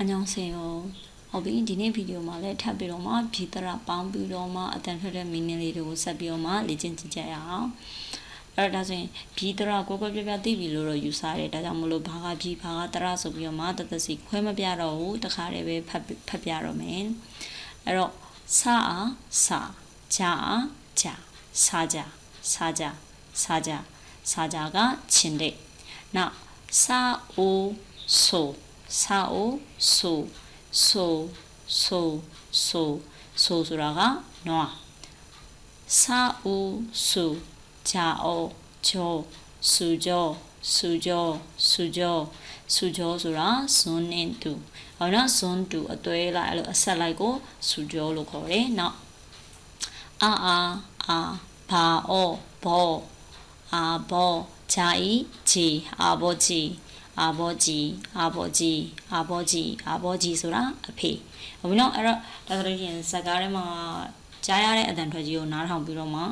အညောင်းစင်ရောဟုတ်ပြီဒီနေ့ဗီဒီယိုမှာလည်းထပ်ပြီးတော့မှဘီတရပေါင်းပြီးတော့မှအတန်ထွက်တဲ့ meaning လေးတွေကိုဆက်ပြီးတော့မှလေ့ကျင့်ကြည့်ကြရအောင်အဲ့ဒါဆိုရင်ဘီတရကိုကိုပြပြသိပြီလို့တော့ယူဆရတယ်ဒါကြောင့်မလို့ဘာကဘီဘာကတရဆိုပြီးတော့မှတသက်စီခွဲမပြတော့ဘူးတခါတည်းပဲဖတ်ဖတ်ပြတော့မယ်အဲ့တော့စာအားစာဂျာအားဂျာစာဂျာစာဂျာစာဂျာစာဂျာကချင်းတဲ့နောက်စာအိုဆို စာအိုဆိုဆိုဆိုဆိုဆိုဆိုတာကနွားစာအိုဆိုဂျာအိုဂျောဆူဂျောဆူဂျောဆူဂျောဆူဂျောဆိုတာဇွန်းနဲ့တူဟောနော်ဇွန်းတူအသွဲလိုက်အဲ့လိုအဆက်လိုက်ကိုဆူဂျောလို့ခေါ်တယ်နောက်အာအာအာဘာအောဘောအာဘောဂျာဤဂျီအာဘောဂျီ အာဘောကြီးအာဘောကြီးအာဘောကြီးအာဘောကြီးဆိုတာအဖေဟုတ်ပြီနော်အဲ့တော့ဒါဆိုလို့ရှိရင်ဇက်ကားထဲမှာကြားရတဲ့အတန်ထွက်ကြီးကိုနားထောင်ပြီးတော့မှ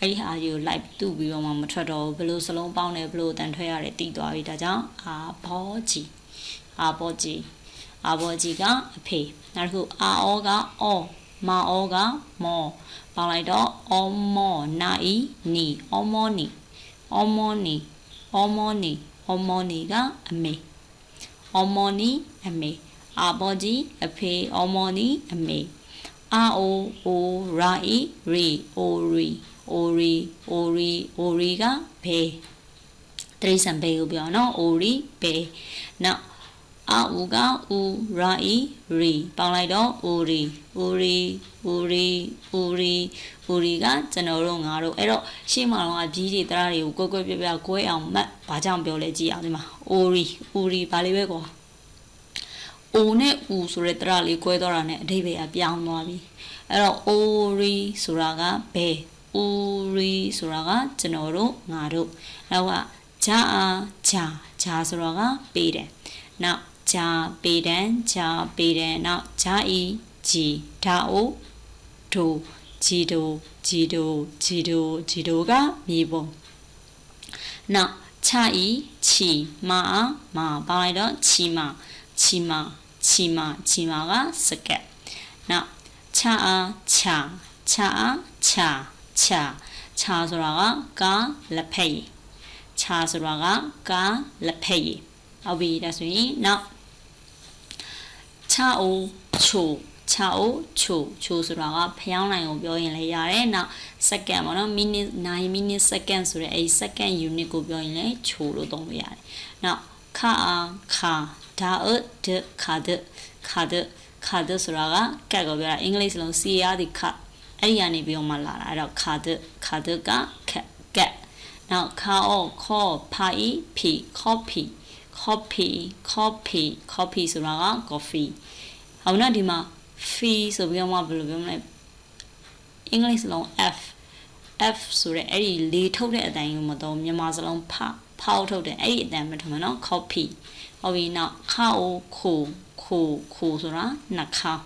အဲ့ဒီဟာကြီးကို live တူပြီးတော့မှမထွက်တော့ဘူးဘယ်လိုစလုံးပေါင်းတယ်ဘယ်လိုအတန်ထွက်ရတယ်တည်သွားပြီဒါကြောင့်အာဘောကြီးအာဘောကြီးအာဘောကြီးကအဖေနောက်တစ်ခုအာအောကအောမာအောကမောပေါင်းလိုက်တော့အောမောနာဤနီအောမောနီအောမောနီအောမောနီ အော်မော်နီကအမေအော်မော်နီအမေအာဘောကြီးအဖေအော်မော်နီအမေအာအိုအိုရာအီရီအိုရီအိုရီအိုရီအိုရီကဘေတရိစံဘေကိုပြောနော်အိုရီဘေနောက် အာဦးကဦးရာအီရီပေါင်းလိုက်တော့အိုရီအိုရီအိုရီအိုရီအိုရီကကျွန်တော်တို့ငါတို့အဲ့တော့ရှေ့မှာတော့ကြီးတွေတရားတွေကိုကွဲကွဲပြားပြားကွဲအောင်မှတ်ဘာကြောင့်ပြောလဲကြည့်အောင်ဒီမှာအိုရီအိုရီဘာလေးပဲကွာအိုနဲ့ဦးဆိုတဲ့တရားလေးကွဲသွားတာနဲ့အဓိပ္ပာယ်ကပြောင်းသွားပြီအဲ့တော့အိုရီဆိုတာကဘယ်အိုရီဆိုတာကကျွန်တော်တို့ငါတို့နောက်ကဂျာအာဂျာဂျာဆိုတာကပေးတယ်နောက် ဂျာပေတန်ဂျာပေတန်နောက်ဂျာဤဂျီဓာအိုဒိုဂျီဒိုဂျီဒိုဂျီဒိုဂျီဒိုကမြေပုံနောက်ချဤချီမာမာပေါင်းလိုက်တော့ချီမာချီမာချီမာချီမာကစကက်နောက်ချအားချာချာအားချာချာချာဆိုတာကကာလက်ဖက်ရည်ချာဆိုတာကကာလက်ဖက်ရည်ဟုတ်ပြီဒါဆိုရင်နောက် ချာအိုချိုချာအိုချိုချိုဆိုတာကဖျောင်းနိုင်ကိုပြောရင်လည်းရတယ်နောက် second ပေါ့နော် minute 9 minute second ဆိုတဲ့အဲဒီ second unit ကိုပြောရင်လည်းချိုလို့သုံးလို့ရတယ်နောက်ခအာခါဒါအဒခါဒခါဒခါဒဆိုတာကကတ်ကိုပြောတာအင်္ဂလိပ်စလုံး C ရသည်ခအဲ့ဒီကနေပြီးတော့မှလာတာအဲ့တော့ခါဒခါဒကခက်ကက်နောက်ခါအောခေါ်ဖာဤဖီ coffee coffee coffee coffee ဆိုတာက coffee ဟောနော်ဒီမှာ fee ဆိုပြီးတော့မှဘယ်လိုပြောမလဲအင်္ဂလိပ်စလုံး f f ဆိုတဲ့အဲ့ဒီလေထုတ်တဲ့အတိုင်းကိုမတော့မြန်မာစလုံးဖဖောက်ထုတ်တဲ့အဲ့ဒီအတန်မထုံမနော် copy ဟုတ်ပြီနောက်ခါအိုခိုခိုခိုဆိုတာနှာခေါင်း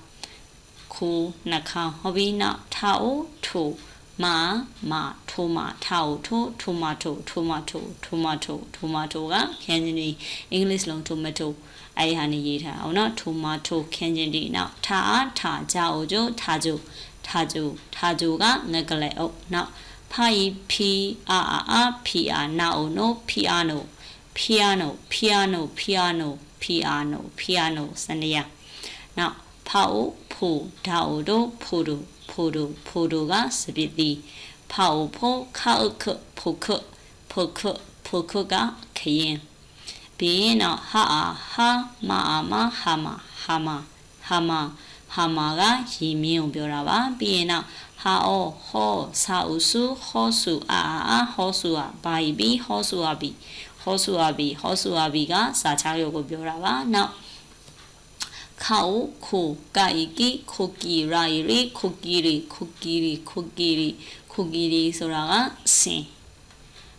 ခိုနှာခေါင်းဟုတ်ပြီနောက်ထာအိုထို မာမာထိုမာထာအိုထိုထိုမာထိုထိုမာထိုထိုမာထိုထိုမာထိုကခန်းချင်းဒီအင်္ဂလိပ်စလုံး tomato အဲ့ဒီဟာနေရေးထားအောင်နော်ထိုမာထိုခန်းချင်းဒီနောက်ထာအားထာကြအိုကျိုထာကျိုထာကျိုထာကျိုကငကလေးအုပ်နောက်ဖာဤဖီအာအာအာဖီအာနာအိုနိုဖီအာနို piano piano piano piano piano စနေရနောက်ဖောက်ဖိုဒါအိုဒိုဖိုဒို ဖိုဒိုဖိုဒိုကစပစ်တီဖောက်ဖိုခါခဖိုခဖိုခဖိုခကခရင်ပြီးရင်တော့ဟာအာဟာမာအာမဟာမာဟာမာဟာမာဟာမာကရီမြင့်ကိုပြောတာပါပြီးရင်တော့ဟာအောဟောစာအုစုဟောစုအာအာဟောစုအာဘာဘီဟောစုအာဘီဟောဆူအာဘီဟောဆူအာဘီကစာချရုပ်ကိုပြောတာပါနောက် ခေါခိုကာဤကီခိုကီရာရီခိုကီရီခိုကီရီခိုကီရီခိုကီရီဆိုတာကစင်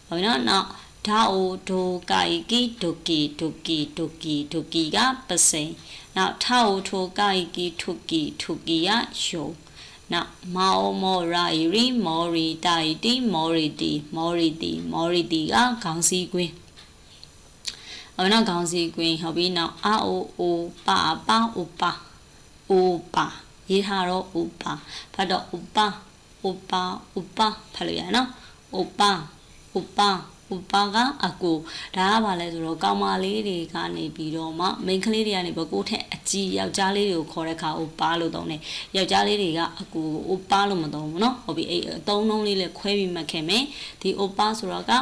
ဟုတ်နော်နောက်ဓာအိုဒိုကာဤကီဒိုကီဒိုကီဒိုကီဒိုကီကပစိန်နောက်ထာအိုထိုကာဤကီထုကီထုကီကယုံနောက်မောမောရာရီမောရီတိုင်တီမောရီတီမောရီတီမောရီတီကခေါင်းစည်းကွင်း ဟ ဟုတ်ပြီနော်ခေါင်းစီကွင်းဟုတ်ပြီနောက်အာအိုအိုပါပါအိုပါအိုပါရေးထားတော့အိုပါဖတ်တော့အိုပါအိုပါအိုပါဖတ်လို့ရနော်အိုပါအိုပါဥပါကအကိုဒါကဘာလဲဆိုတော့ကောင်မလေးတွေကနေပြီးတော့မှမိန်းကလေးတွေကနေပြီးကိုယ့်ထက်အကြီးယောက်ျားလေးတွေကိုခေါ်တဲ့ခါဥပါလို့သုံးတယ်ယောက်ျားလေးတွေကအကိုဥပါလို့မသုံးဘူးเนาะဟုတ်ပြီအဲ့အသုံးလုံးလေးလည်းခွဲပြီးမှတ်ခဲ့မယ်ဒီဥပါဆိုတော့က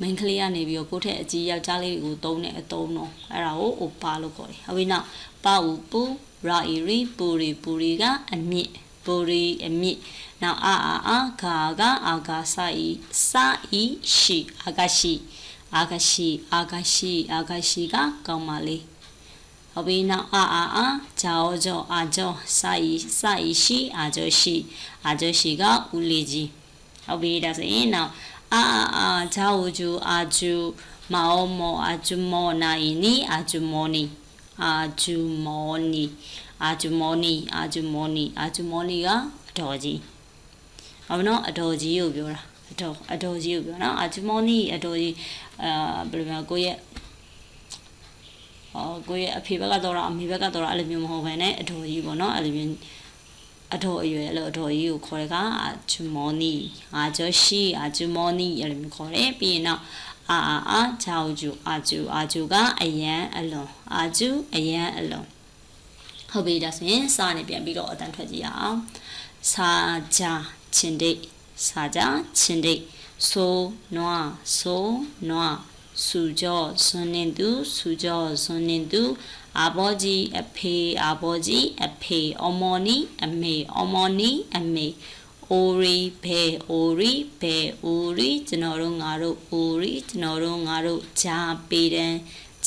မိန်းကလေးကနေပြီးတော့ကိုယ့်ထက်အကြီးယောက်ျားလေးတွေကိုသုံးတဲ့အသုံးတော့အဲ့ဒါကိုဥပါလို့ခေါ်တယ်ဟုတ်ပြီနောက်ပါဥပူရာအီရီပူရီပူရီကအမြင့်ပူရီအမြင့်နောက်အာအာအာဂါဂအာဂါစာဤစာဤရှိအာဂရှိအာဂရှိအာဂရှိအာဂရှိကကောင်းပါလေဟုတ်ပြီနောက်အာအာအာဂျာအောဂျောအာဂျောစာဤစာဤရှိအာဂျောရှိအာဂျောရှိကဦးလေးကြီးဟုတ်ပြီဒါဆိုရင်နောက် အာအာအာဂျာအိုဂျူအာဂျူမောမောအာဂျူမောနာဤနီအာဂျူမောနီအာဂျူမောနီအာဂျူမောနီအာဂျူမောနီအာဂျူမောနီကအတော်ကြီးဘာမနော်အတော်ကြီးကိုပြောတာအတော်အတော်ကြီးကိုပြောနော်အာဂျူမောနီအတော်ကြီးအာဘယ်လိုမျိုးကိုယ့်ရဲ့အော်ကိုယ့်ရဲ့အဖေဘက်ကတော့အမေဘက်ကတော့အဲ့လိုမျိုးမဟုတ်ဘဲနဲ့အတော်ကြီးပေါ့နော်အဲ့လိုမျိုး အတော်အရွယ်လို့အတော်ကြီးကိုခေါ်တဲ့ကအာဂျူမောနီအာဂျောရှိအာဂျူမောနီအဲ့လိုမျိုးခေါ်တယ်ပြီးရင်တော့အာအာအာဂျာဂျူအာဂျူအာဂျူကအယံအလွန်အာဂျူအယံအလွန်ဟုတ်ပြီဒါဆိုရင်စာနေပြန်ပြီးတော့အတန်ထွက်ကြည့်ရအောင်စာကြချင်းဒိတ်စာကြချင်းဒိတ်ဆိုနွားဆိုနွား စုကြောစွန်းနေသူစုကြောစွန်းနေသူအာဘောကြီးအဖေအာဘောကြီးအဖေအမော်နီအမေအမော်နီအမေအိုရီဘေအိုရီဘေအိုရီကျွန်တော်တို့ငါတို့အိုရီကျွန်တော်တို့ငါတို့ဂျာပေတန်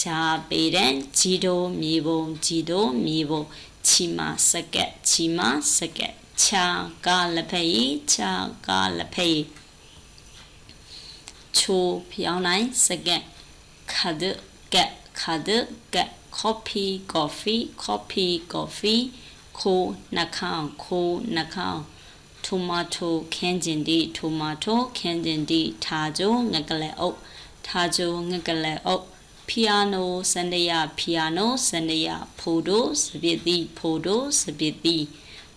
ဂျာပေတန်ဂျီတိုမြေပုံဂျီတိုမြေပုံချီမာစကက်ချီမာစကက်ချာကလက်ဖက်ရည်ချာကလက်ဖက်ရည် ချိုဖျောင်းနိုင်စကက်ခဒကက်ခဒကက် coffee coffee coffee coffee ခိုးနှခေါင်းခိုးနှခေါင်း tomato ခင်းကျင်ဒီ tomato ခင်းကျင်ဒီထားကြုံငကလဲအုပ်ထားကြုံငကလဲအုပ် piano စန္ဒယ piano စန္ဒယဖိုဒိုစပစ်တိဖိုဒိုစပစ်တိ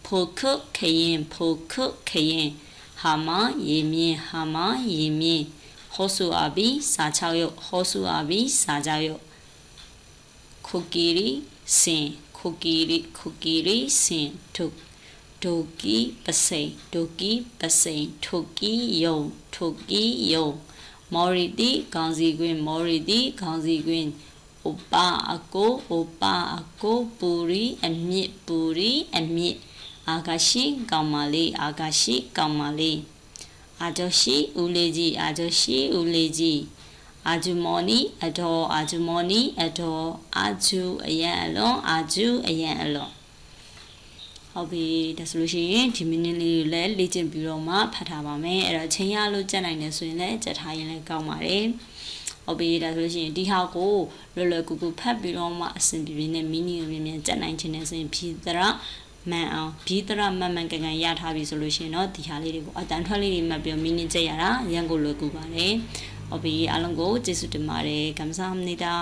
ဖိုခုခရင်ဖိုခုခရင်ဟာမရေမြင့်ဟာမရေမြင့် ဟောဆူအဘီစာချောက်ရုပ်ဟောဆူအဘီစာချောက်ရုပ်ခုကီရီစင်ခုကီရီခုကီရီစင်ထုဒိုကီပစိန်ဒိုကီပစိန်ထုကီယုံထုကီယုံမော်ရီတီခေါင်းစီကွင်းမော်ရီတီခေါင်းစီကွင်းဥပါအကိုဥပါအကိုပူရီအမြင့်ပူရီအ မြင့်အာဂရှိကောင်မလေးအာဂရှိကောင်မလေးအာဂျိုရှိဦးလေးကြီးအာဂျိုရှိဦးလေးကြီးအာဂျူမော်နီအတော်အာဂျူမော်နီအတော်အာဂျူအယံအလွန်အာဂျူအယံအလွန်ဟုတ်ပြီဒါဆိုလို့ရှိရင်ဒီမိနစ်လေးကိုလည်းလေ့ကျင့်ပြီးတော့မှဖတ်ထားပါမယ်အဲ့တော့ချိန်ရလို့ကြက်နိုင်တယ်ဆိုရင်လည်းကြက်ထားရင်လည်းကောင်းပါတယ်ဟုတ်ပြီဒါဆိုလို့ရှိရင်ဒီဟာကိုလွယ်လွယ်ကူကူဖတ်ပြီးတော့မှအဆင်ပြေပြေနဲ့မီနီကိုမြန်မြန်ကြက်နိုင်ခြင်းနဲ့ဆိုရင်ဖြည့်သရ မှန်အောင်ဘီတရမှန်မှန်ကန်ကန်ရထားပြီဆိုလို့ရှိရင်တော့ဒီဟာလေးတွေကိုအတန်ထွက်လေးတွေမှတ်ပြီးမီနီကြက်ရတာရန်ကိုလွယ်ကူပါတယ်ဟုတ်ပြီအားလုံးကိုကျေးဇူးတင်ပါတယ်ကမ္ဘာစားမနေတာ